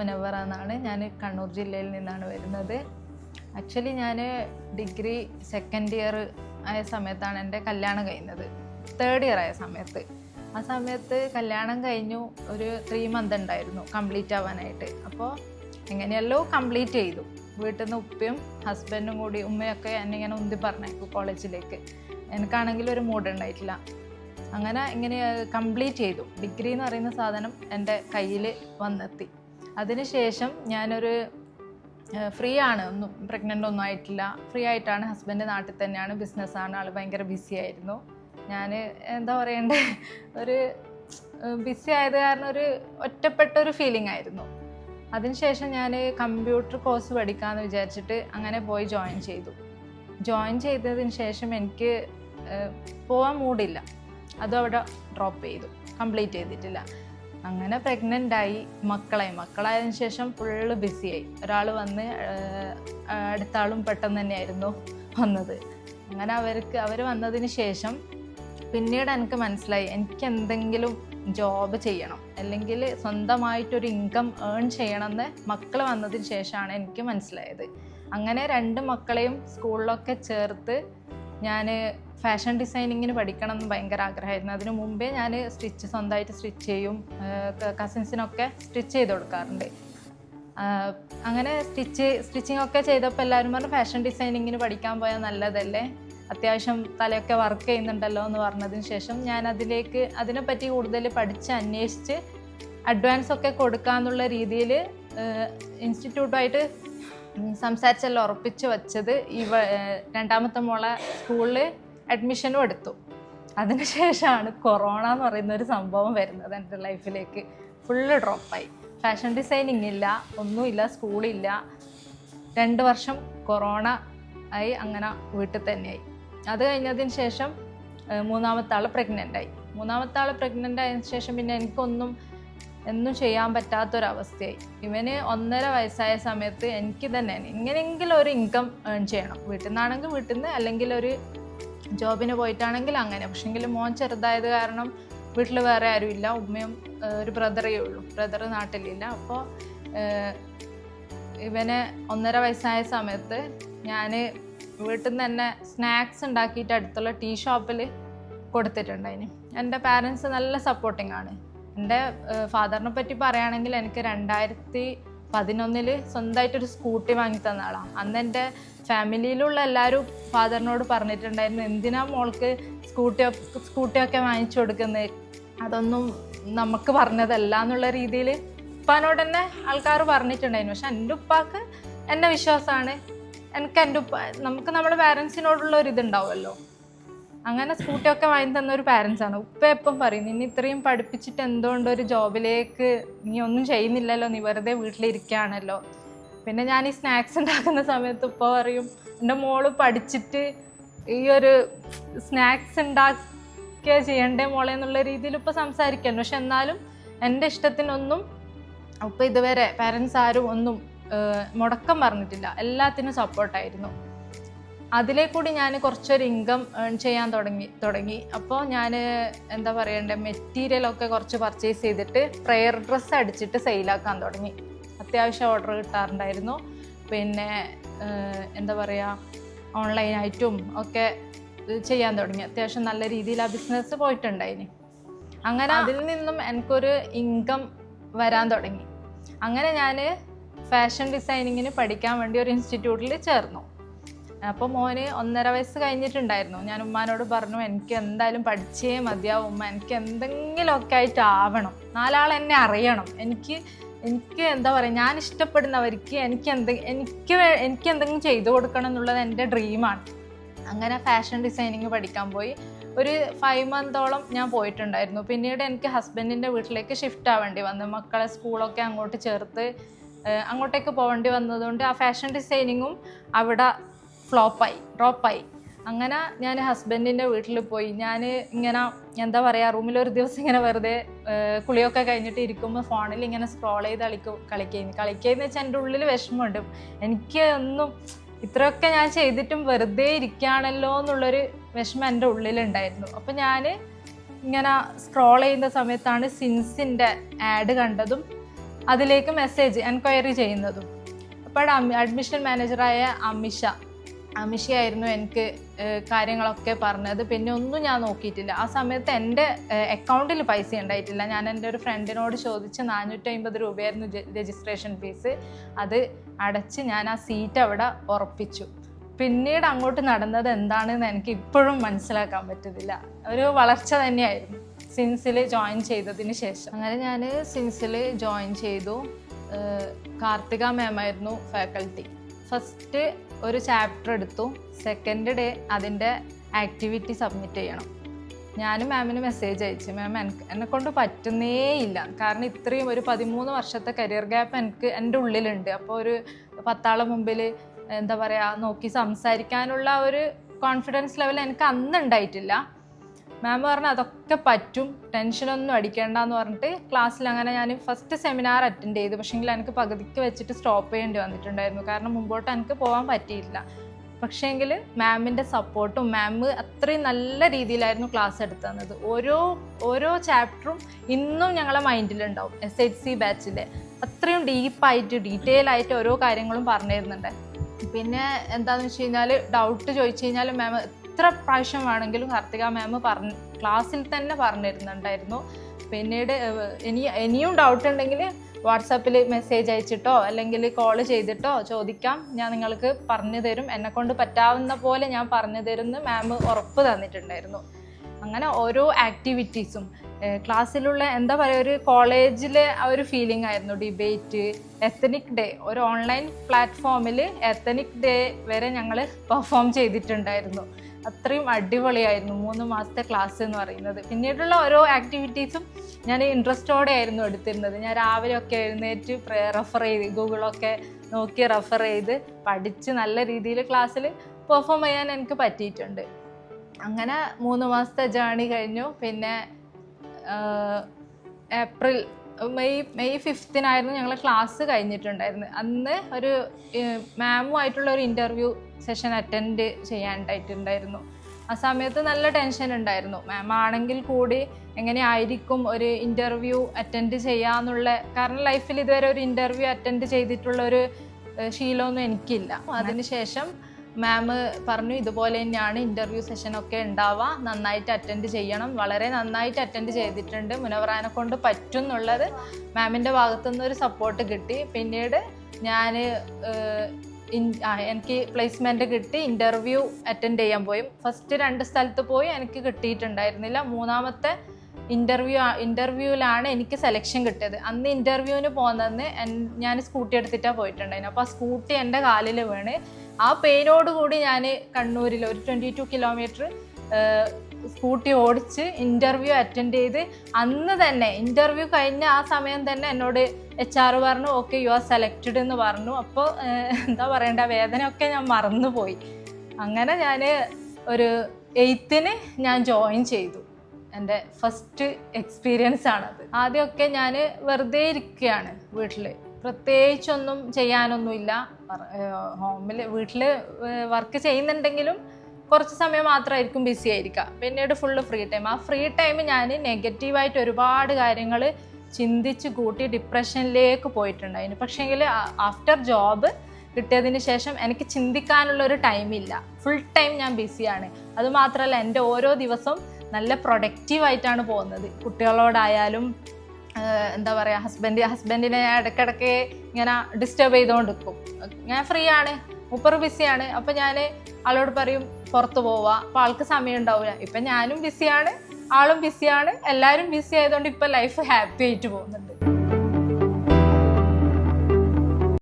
മുനവറ എന്നാണ് ഞാൻ കണ്ണൂർ ജില്ലയിൽ നിന്നാണ് വരുന്നത്. ആക്ച്വലി ഞാൻ ഡിഗ്രി സെക്കൻഡ് ഇയർ ആയ സമയത്താണ് എന്റെ കല്യാണം കഴിഞ്ഞത്. തേർഡ് ഇയർ ആയ സമയത്ത്. ആ സമയത്ത് കല്യാണം കഴിഞ്ഞു ഒരു ത്രീ മന്ത് ഉണ്ടായിരുന്നു കംപ്ലീറ്റ് ആവാനായിട്ട്. അപ്പോൾ എങ്ങനെയല്ലോ കംപ്ലീറ്റ് ചെയ്തു. വീട്ടിൽ നിന്ന് ഉപ്പയും ഹസ്ബൻഡും കൂടി ഉമ്മയൊക്കെ എന്നെ ഇങ്ങനെ ഉന്തി പറഞ്ഞേക്കും കോളേജിലേക്ക്. എനിക്കാണെങ്കിൽ ഒരു മൂഡ് ഉണ്ടായിട്ടില്ല. അങ്ങനെ ഇങ്ങനെ കംപ്ലീറ്റ് ചെയ്തു. ഡിഗ്രി എന്ന് പറയുന്ന സാധനം എന്റെ കയ്യിൽ വന്നെത്തി. അതിനുശേഷം ഞാനൊരു ഫ്രീ ആണ് ഒന്നും പ്രഗ്നന്റ് ഒന്നും ആയിട്ടില്ല. ഫ്രീ ആയിട്ടാണ് ഹസ്ബൻഡ് നാട്ടിൽ തന്നെയാണ്. ബിസിനസ്സാണ് ആൾ ഭയങ്കര ബിസി ആയിരുന്നു. ഞാൻ എന്താ പറയണ്ടേ? ഒരു ബിസി ആയത് കാരണം ഒരു ഒറ്റപ്പെട്ട ഒരു ഫീലിംഗ് ആയിരുന്നു. അതിനുശേഷം ഞാൻ കമ്പ്യൂട്ടർ കോഴ്സ് പഠിക്കാമെന്ന് വിചാരിച്ചിട്ട് അങ്ങനെ പോയി ജോയിൻ ചെയ്തു. ജോയിൻ ചെയ്തതിന് ശേഷം എനിക്ക് പോകാൻ മൂടില്ല. അതും അവിടെ ഡ്രോപ്പ് ചെയ്തു. കംപ്ലീറ്റ് ചെയ്തിട്ടില്ല. അങ്ങനെ പ്രഗ്നന്റ് ആയി മക്കളായി. മക്കളായതിനു ശേഷം ഫുള്ള് ബിസിയായി ഒരാൾ വന്ന് അടുത്താളും പെട്ടെന്ന് തന്നെയായിരുന്നു വന്നത്. അങ്ങനെ അവർക്ക് അവർ വന്നതിന് ശേഷം പിന്നീട് എനിക്ക് മനസ്സിലായി എനിക്ക് എന്തെങ്കിലും ജോബ് ചെയ്യണം. അല്ലെങ്കിൽ സ്വന്തമായിട്ടൊരു ഇൻകം ഏൺ ചെയ്യണമെന്ന് മക്കൾ വന്നതിന് ശേഷമാണ് എനിക്ക് മനസ്സിലായത്. അങ്ങനെ രണ്ട് മക്കളെയും സ്കൂളിലൊക്കെ ചേർത്ത് ഞാൻ ഫാഷൻ ഡിസൈനിങ്ങിന് പഠിക്കണം എന്ന് ഭയങ്കര ആഗ്രഹമായിരുന്നു. അതിനു മുമ്പേ ഞാൻ സ്റ്റിച്ച് സ്വന്തമായിട്ട് സ്റ്റിച്ച് ചെയ്യും കസിൻസിനൊക്കെ സ്റ്റിച്ച് ചെയ്ത് കൊടുക്കാറുണ്ട്. അങ്ങനെ സ്റ്റിച്ച് സ്റ്റിച്ചിങ് ഒക്കെ ചെയ്തപ്പോൾ എല്ലാവരും പറഞ്ഞു ഫാഷൻ ഡിസൈനിങ്ങിന് പഠിക്കാൻ പോയാൽ നല്ലതല്ലേ? അത്യാവശ്യം തലയൊക്കെ വർക്ക് ചെയ്യുന്നുണ്ടല്ലോ എന്ന് പറഞ്ഞതിന് ശേഷം ഞാൻ അതിലേക്ക് അതിനെപ്പറ്റി കൂടുതൽ പഠിച്ച് അന്വേഷിച്ച് അഡ്വാൻസ് ഒക്കെ കൊടുക്കാന്നുള്ള രീതിയിൽ ഇൻസ്റ്റിറ്റ്യൂട്ടുമായിട്ട് സംസാരിച്ചെല്ലാം ഉറപ്പിച്ച് വെച്ചത്. ഏഹ് രണ്ടാമത്തെ മോളെ സ്കൂളിൽ അഡ്മിഷനും എടുത്തു. അതിനുശേഷമാണ് കൊറോണ എന്ന് പറയുന്ന ഒരു സംഭവം വരുന്നത് എന്റെ ലൈഫിലേക്ക് ഫുള്ള് ഡ്രോപ്പായി ഫാഷൻ ഡിസൈനിങ് ഇല്ല ഒന്നുമില്ല സ്കൂളില്ല രണ്ട് വർഷം കൊറോണ ആയി അങ്ങനെ വീട്ടിൽ തന്നെയായി. അത് കഴിഞ്ഞതിന് ശേഷം മൂന്നാമത്തെ ആൾ പ്രഗ്നന്റ് ആയി. മൂന്നാമത്തെ ആൾ പ്രഗ്നന്റ് ആയതിനു ശേഷം പിന്നെ എനിക്കൊന്നും എന്നും ചെയ്യാൻ പറ്റാത്തൊരവസ്ഥയായി. ഇവന് ഒന്നര വയസ്സായ സമയത്ത് എനിക്ക് തന്നെ ഇങ്ങനെയെങ്കിലും ഒരു ഇൻകം ഏൺ ചെയ്യണം. വീട്ടിൽ നിന്നാണെങ്കിൽ വീട്ടിൽ നിന്ന് അല്ലെങ്കിൽ ഒരു ജോബിന് പോയിട്ടാണെങ്കിൽ അങ്ങനെ. പക്ഷെങ്കിൽ മോൻ ചെറുതായത് കാരണം വീട്ടിൽ വേറെ ആരുമില്ല. ഉമ്മയും ഒരു ബ്രദറേ ഉള്ളൂ. ബ്രദർ നാട്ടിലില്ല. അപ്പോൾ ഇവന് ഒന്നര വയസ്സായ സമയത്ത് ഞാൻ വീട്ടിൽ നിന്ന് തന്നെ സ്നാക്സ് ഉണ്ടാക്കിയിട്ട് അടുത്തുള്ള ടീ ഷോപ്പിൽ കൊടുത്തിട്ടുണ്ടായിന്. എന്റെ പാരൻസ് നല്ല സപ്പോർട്ടിംഗ് ആണ് എന്റെ ഫാദറിനെ പറ്റി പറയുകയാണെങ്കിൽ എനിക്ക് രണ്ടായിരത്തി പതിനൊന്നിൽ സ്വന്തമായിട്ടൊരു സ്കൂട്ടി വാങ്ങി തന്ന ആളാണ് അന്ന് എന്റെ ഫാമിലിയിലുള്ള എല്ലാവരും ഫാദറിനോട് പറഞ്ഞിട്ടുണ്ടായിരുന്നു എന്തിനാ മോൾക്ക് സ്കൂട്ടി സ്കൂട്ടിയൊക്കെ വാങ്ങിച്ചു കൊടുക്കുന്നത് അതൊന്നും നമുക്ക് പറഞ്ഞതല്ല എന്നുള്ള രീതിയിൽ ഉപ്പാനോട് തന്നെ ആൾക്കാർ പറഞ്ഞിട്ടുണ്ടായിരുന്നു. പക്ഷെ എന്റെ ഉപ്പാക്ക് എന്നെ വിശ്വാസമാണ്. എനിക്ക് എന്റെ ഉപ്പ നമുക്ക് നമ്മുടെ പാരൻസിനോടുള്ള ഒരു ഇതുണ്ടാവുമല്ലോ. അങ്ങനെ സ്കൂട്ടിയൊക്കെ വാങ്ങി തന്ന ഒരു പാരൻസ് ആണ്. ഉപ്പ എപ്പം പറയും നിന്നെ ഇത്രയും പഠിപ്പിച്ചിട്ട് എന്തുകൊണ്ട് ഒരു ജോബിലേക്ക് നീ ഒന്നും ചെയ്യുന്നില്ലല്ലോ നീ വെറുതെ വീട്ടിലിരിക്കുകയാണല്ലോ? പിന്നെ ഞാൻ ഈ സ്നാക്സ് ഉണ്ടാക്കുന്ന സമയത്ത് ഉപ്പ പറയും എന്റെ മോൾ പഠിച്ചിട്ട് ഈ ഒരു സ്നാക്സ് ഉണ്ടാക്കുക ചെയ്യണ്ടേ മോളെ എന്നുള്ള രീതിയിൽ ഇപ്പം സംസാരിക്കുന്നു പക്ഷെ എന്നാലും എന്റെ ഇഷ്ടത്തിനൊന്നും ഉപ്പ ഇതുവരെ പാരൻസ് ആരും ഒന്നും മുടക്കം പറഞ്ഞിട്ടില്ല. എല്ലാത്തിനും സപ്പോർട്ടായിരുന്നു അതിലേ കൂടി ഞാൻ കുറച്ചൊരു ഇൻകം ഏൺ ചെയ്യാൻ തുടങ്ങി തുടങ്ങി. അപ്പോൾ ഞാൻ എന്താ പറയണ്ടേ മെറ്റീരിയലൊക്കെ കുറച്ച് പർച്ചേസ് ചെയ്തിട്ട് പ്രെയർ ഡ്രസ്സ് അടിച്ചിട്ട് സെയിലാക്കാൻ തുടങ്ങി. അത്യാവശ്യം ഓർഡർ കിട്ടാറുണ്ടായിരുന്നു. പിന്നെ എന്താ പറയുക ഓൺലൈനായിട്ടും ഒക്കെ ചെയ്യാൻ തുടങ്ങി. അത്യാവശ്യം നല്ല രീതിയിൽ ആ ബിസിനസ് പോയിട്ടുണ്ടായിന്. അങ്ങനെ അതിൽ നിന്നും എനിക്കൊരു ഇൻകം വരാൻ തുടങ്ങി. അങ്ങനെ ഞാൻ ഫാഷൻ ഡിസൈനിങ്ങിന് പഠിക്കാൻ വേണ്ടി ഒരു ഇൻസ്റ്റിറ്റ്യൂട്ടിൽ ചേർന്നു. അപ്പോൾ മോന് ഒന്നര വയസ്സ് കഴിഞ്ഞിട്ടുണ്ടായിരുന്നു. ഞാൻ ഉമ്മാനോട് പറഞ്ഞു എനിക്ക് എന്തായാലും പഠിച്ചേ മതിയാവും ഉമ്മ. എനിക്ക് എന്തെങ്കിലുമൊക്കെ ആയിട്ട് ആവണം. നാലാൾ എന്നെ അറിയണം. എനിക്ക് എനിക്ക് എന്താ പറയുക ഞാൻ ഇഷ്ടപ്പെടുന്നവർക്ക് എനിക്ക് എന്തെ എനിക്ക് എനിക്ക് എന്തെങ്കിലും ചെയ്തു കൊടുക്കണം എന്നുള്ളത് എന്റെ ഡ്രീമാണ് അങ്ങനെ ഫാഷൻ ഡിസൈനിങ് പഠിക്കാൻ പോയി. ഒരു ഫൈവ് മന്തോളം ഞാൻ പോയിട്ടുണ്ടായിരുന്നു. പിന്നീട് എനിക്ക് ഹസ്ബൻഡിന്റെ വീട്ടിലേക്ക് ഷിഫ്റ്റ് ആവേണ്ടി വന്നു. മക്കളെ സ്കൂളൊക്കെ അങ്ങോട്ട് ചേർത്ത് അങ്ങോട്ടേക്ക് പോകേണ്ടി വന്നതുകൊണ്ട് ആ ഫാഷൻ ഡിസൈനിങ്ങും അവിടെ ഫ്ലോപ്പായി ഡ്രോപ്പായി. അങ്ങനെ ഞാൻ ഹസ്ബൻഡിന്റെ വീട്ടിൽ പോയി. ഞാൻ ഇങ്ങനെ എന്താ പറയുക റൂമിൽ ഒരു ദിവസം ഇങ്ങനെ വെറുതെ കുളിയൊക്കെ കഴിഞ്ഞിട്ട് ഇരിക്കുമ്പോൾ ഫോണിൽ ഇങ്ങനെ സ്ക്രോൾ ചെയ്ത് കളിക്കും കളിക്കുന്നു കളിക്കുകയെന്ന് വെച്ചാൽ എന്റെ ഉള്ളിൽ വിഷമമുണ്ട്. എനിക്ക് ഒന്നും ഇത്രയൊക്കെ ഞാൻ ചെയ്തിട്ടും വെറുതെ ഇരിക്കുകയാണല്ലോ എന്നുള്ളൊരു വിഷമം എന്റെ ഉള്ളിലുണ്ടായിരുന്നു. അപ്പം ഞാൻ ഇങ്ങനെ സ്ക്രോൾ ചെയ്യുന്ന സമയത്താണ് സിൻസിന്റെ ആഡ് കണ്ടതും അതിലേക്ക് മെസ്സേജ് എൻക്വയറി ചെയ്യുന്നതും. അപ്പോൾ അഡ്മിഷൻ മാനേജറായ അമിഷ അമിഷയായിരുന്നു എനിക്ക് കാര്യങ്ങളൊക്കെ പറഞ്ഞത്. പിന്നെ ഒന്നും ഞാൻ നോക്കിയിട്ടില്ല. ആ സമയത്ത് എന്റെ അക്കൗണ്ടിൽ പൈസ ഉണ്ടായിട്ടില്ല. ഞാൻ എന്റെ ഒരു ഫ്രണ്ടിനോട് ചോദിച്ച് നാനൂറ്റി അമ്പത് രൂപയായിരുന്നു രജിസ്ട്രേഷൻ ഫീസ് അത് അടച്ച് ഞാൻ ആ സീറ്റ് അവിടെ ഉറപ്പിച്ചു. പിന്നീട് അങ്ങോട്ട് നടന്നത് എന്താണെന്ന് എനിക്ക് ഇപ്പോഴും മനസ്സിലാക്കാൻ പറ്റുന്നില്ല. ഒരു വളർച്ച തന്നെയായിരുന്നു സിൻസിൽ ജോയിൻ ചെയ്തതിന് ശേഷം. അങ്ങനെ ഞാൻ സിൻസിൽ ജോയിൻ ചെയ്തു. കാർത്തിക മാമായിരുന്നു ഫാക്കൽറ്റി ഫസ്റ്റ് ഒരു ചാപ്റ്റർ എടുത്തു. സെക്കൻഡ് ഡേ അതിന്റെ ആക്ടിവിറ്റി സബ്മിറ്റ് ചെയ്യണം. ഞാനും മാമിന് മെസ്സേജ് അയച്ചു. മാം എന്നെ കൊണ്ട് പറ്റുന്നേ ഇല്ല കാരണം ഇത്രയും ഒരു പതിമൂന്ന് വർഷത്തെ കരിയർ ഗ്യാപ്പ് എനിക്ക് എന്റെ ഉള്ളിലുണ്ട്. അപ്പോൾ ഒരു പത്താളെ മുമ്പിൽ എന്താ പറയുക നോക്കി സംസാരിക്കാനുള്ള ഒരു കോൺഫിഡൻസ് ലെവൽ എനിക്ക് അന്ന് ഉണ്ടായിട്ടില്ല മാം പറഞ്ഞു അതൊക്കെ പറ്റും. ടെൻഷനൊന്നും അടിക്കേണ്ടെന്ന് പറഞ്ഞിട്ട് ക്ലാസ്സിൽ അങ്ങനെ ഞാൻ ഫസ്റ്റ് സെമിനാർ അറ്റൻഡ് ചെയ്തു. പക്ഷേങ്കിൽ എനിക്ക് പകുതിക്ക് വെച്ചിട്ട് സ്റ്റോപ്പ് ചെയ്യേണ്ടി വന്നിട്ടുണ്ടായിരുന്നു. കാരണം മുമ്പോട്ട് എനിക്ക് പോകാൻ പറ്റിയില്ല. പക്ഷേങ്കിൽ മാമിന്റെ സപ്പോർട്ടും മാം അത്രയും നല്ല രീതിയിലായിരുന്നു ക്ലാസ് എടുത്തു തന്നത്. ഓരോ ഓരോ ചാപ്റ്ററും ഇന്നും ഞങ്ങളെ മൈൻഡിലുണ്ടാവും എസ് എച്ച് സി ബാച്ചിലെ അത്രയും ഡീപ്പായിട്ട് ഡീറ്റെയിൽ ആയിട്ട് ഓരോ കാര്യങ്ങളും പറഞ്ഞു തരുന്നുണ്ട് പിന്നെ എന്താണെന്ന് വെച്ച് കഴിഞ്ഞാൽ ഡൗട്ട് ചോദിച്ചു കഴിഞ്ഞാൽ മാം എത്ര പ്രാവശ്യം വേണമെങ്കിലും കാർത്തിക മാം പറഞ്ഞ് ക്ലാസ്സിൽ തന്നെ പറഞ്ഞിരുന്നുണ്ടായിരുന്നു. പിന്നീട് ഇനി ഇനിയും ഡൗട്ട് ഉണ്ടെങ്കിൽ വാട്സാപ്പിൽ മെസ്സേജ് അയച്ചിട്ടോ അല്ലെങ്കിൽ കോൾ ചെയ്തിട്ടോ ചോദിക്കാം. ഞാൻ നിങ്ങൾക്ക് പറഞ്ഞു തരും. എന്നെക്കൊണ്ട് പറ്റാവുന്ന പോലെ ഞാൻ പറഞ്ഞു തരുമെന്ന് മാം ഉറപ്പ് തന്നിട്ടുണ്ടായിരുന്നു. അങ്ങനെ ഓരോ ആക്ടിവിറ്റീസും ക്ലാസ്സിലുള്ള എന്താ പറയുക ഒരു കോളേജിലെ ആ ഒരു ഫീലിംഗ് ആയിരുന്നു. ഡിബേറ്റ് എത്തനിക് ഡേ ഒരു ഓൺലൈൻ പ്ലാറ്റ്ഫോമിൽ എത്തനിക് ഡേ വരെ ഞങ്ങൾ പെർഫോം ചെയ്തിട്ടുണ്ടായിരുന്നു. അത്രയും അടിപൊളിയായിരുന്നു മൂന്ന് മാസത്തെ ക്ലാസ് എന്ന് പറയുന്നത്. പിന്നീടുള്ള ഓരോ ആക്ടിവിറ്റീസും ഞാൻ ഇൻട്രസ്റ്റോടെ ആയിരുന്നു എടുത്തിരുന്നത്. ഞാൻ രാവിലെ ഒക്കെ എഴുന്നേറ്റ് റെഫർ ചെയ്ത് ഗൂഗിളൊക്കെ നോക്കി റെഫർ ചെയ്ത് പഠിച്ച് നല്ല രീതിയിൽ ക്ലാസ്സിൽ പെർഫോം ചെയ്യാൻ എനിക്ക് പറ്റിയിട്ടുണ്ട്. അങ്ങനെ മൂന്ന് മാസത്തെ ജേണി കഴിഞ്ഞു. പിന്നെ ഏപ്രിൽ മെയ് മെയ് ഫിഫ്തിനായിരുന്നു ഞങ്ങൾ ക്ലാസ് കഴിഞ്ഞിട്ടുണ്ടായിരുന്നത് അന്ന് ഒരു മാമുമായിട്ടുള്ള ഒരു ഇന്റർവ്യൂ സെഷൻ അറ്റൻഡ് ചെയ്യാണ്ടായിട്ടുണ്ടായിരുന്നു ആ സമയത്ത് നല്ല ടെൻഷൻ ഉണ്ടായിരുന്നു. മാം ആണെങ്കിൽ കൂടി എങ്ങനെയായിരിക്കും ഒരു ഇന്റർവ്യൂ അറ്റൻഡ് ചെയ്യാന്നുള്ള കാരണം ലൈഫിൽ ഇതുവരെ ഒരു ഇന്റർവ്യൂ അറ്റൻഡ് ചെയ്തിട്ടുള്ള ഒരു ശീലമൊന്നും എനിക്കില്ല. അതിനുശേഷം മാം പറഞ്ഞു ഇതുപോലെ തന്നെയാണ് ഇന്റർവ്യൂ സെഷനൊക്കെ ഉണ്ടാവുക. നന്നായിട്ട് അറ്റൻഡ് ചെയ്യണം. വളരെ നന്നായിട്ട് അറ്റൻഡ് ചെയ്തിട്ടുണ്ട്. മുനവറാനെ കൊണ്ട് പറ്റും എന്നുള്ളത് മാമിന്റെ ഭാഗത്തുനിന്ന് ഒരു സപ്പോർട്ട് കിട്ടി. പിന്നീട് ഞാൻ എനിക്ക് പ്ലേസ്മെന്റ് കിട്ടി. ഇന്റർവ്യൂ അറ്റൻഡ് ചെയ്യാൻ പോയി. ഫസ്റ്റ് രണ്ട് സ്ഥലത്ത് പോയി എനിക്ക് കിട്ടിയിട്ടുണ്ടായിരുന്നില്ല. മൂന്നാമത്തെ ഇന്റർവ്യൂ ഇന്റർവ്യൂവിലാണ് എനിക്ക് സെലക്ഷൻ കിട്ടിയത്. അന്ന് ഇന്റർവ്യൂവിന് പോകുന്നതെന്ന് ഞാൻ സ്കൂട്ടി എടുത്തിട്ടാണ് പോയിട്ടുണ്ടായിരുന്നു. അപ്പോൾ ആ സ്കൂട്ടി എന്റെ കാലിൽ വീണ്. ആ പെയിനോട് കൂടി ഞാൻ കണ്ണൂരിൽ ഒരു ട്വന്റി ടു കിലോമീറ്റർ സ്കൂട്ടി ഓടിച്ച് ഇന്റർവ്യൂ അറ്റൻഡ് ചെയ്ത് അന്ന് തന്നെ ഇന്റർവ്യൂ കഴിഞ്ഞ ആ സമയം തന്നെ എന്നോട് എച്ച് ആർ പറഞ്ഞു ഓക്കെ യു ആർ സെലക്റ്റഡ് എന്ന് പറഞ്ഞു. അപ്പോൾ എന്താ പറയണ്ട വേദനയൊക്കെ ഞാൻ മറന്നുപോയി. അങ്ങനെ ഞാൻ ഒരു എയ്ത്തിന് ഞാൻ ജോയിൻ ചെയ്തു. എന്റെ ഫസ്റ്റ് എക്സ്പീരിയൻസ് ആണത്. ആദ്യമൊക്കെ ഞാൻ വെറുതെ ഇരിക്കുകയാണ് വീട്ടിൽ പ്രത്യേകിച്ചൊന്നും ചെയ്യാനൊന്നുമില്ല. ഹോമിൽ വീട്ടിൽ വർക്ക് ചെയ്യുന്നുണ്ടെങ്കിലും കുറച്ച് സമയം മാത്രമായിരിക്കും ബിസി ആയിരിക്കുക. പിന്നീട് ഫുള്ള് ഫ്രീ ടൈം ആ ഫ്രീ ടൈം ഞാൻ നെഗറ്റീവായിട്ട് ഒരുപാട് കാര്യങ്ങൾ ചിന്തിച്ച് കൂട്ടി ഡിപ്രഷനിലേക്ക് പോയിട്ടുണ്ടായിരുന്നു. പക്ഷേങ്കിൽ ആഫ്റ്റർ ജോബ് കിട്ടിയതിന് ശേഷം എനിക്ക് ചിന്തിക്കാനുള്ള ഒരു ടൈമില്ല ഫുൾ ടൈം ഞാൻ ബിസിയാണ് അതുമാത്രമല്ല എന്റെ ഓരോ ദിവസവും നല്ല പ്രൊഡക്റ്റീവായിട്ടാണ് പോകുന്നത്. കുട്ടികളോടായാലും എന്താ പറയുക ഹസ്ബൻഡ് ഹസ്ബൻഡിനെ ഞാൻ ഇടയ്ക്കിടയ്ക്ക് ഇങ്ങനെ ഡിസ്റ്റർബ് ചെയ്തുകൊണ്ടിരിക്കും ഞാൻ ഫ്രീ ആണ് മുപ്പർ ബിസിയാണ് അപ്പം ഞാൻ ആളോട് പറയും പുറത്ത് പോവാം അപ്പോൾ ആൾക്ക് സമയം ഉണ്ടാവില്ല ഇപ്പം ഞാനും ബിസിയാണ് ആളും ബിസിയാണ് എല്ലാവരും ബിസി ആയതുകൊണ്ട് ഇപ്പം ലൈഫ് ഹാപ്പി ആയിട്ട് പോകുന്നുണ്ട്.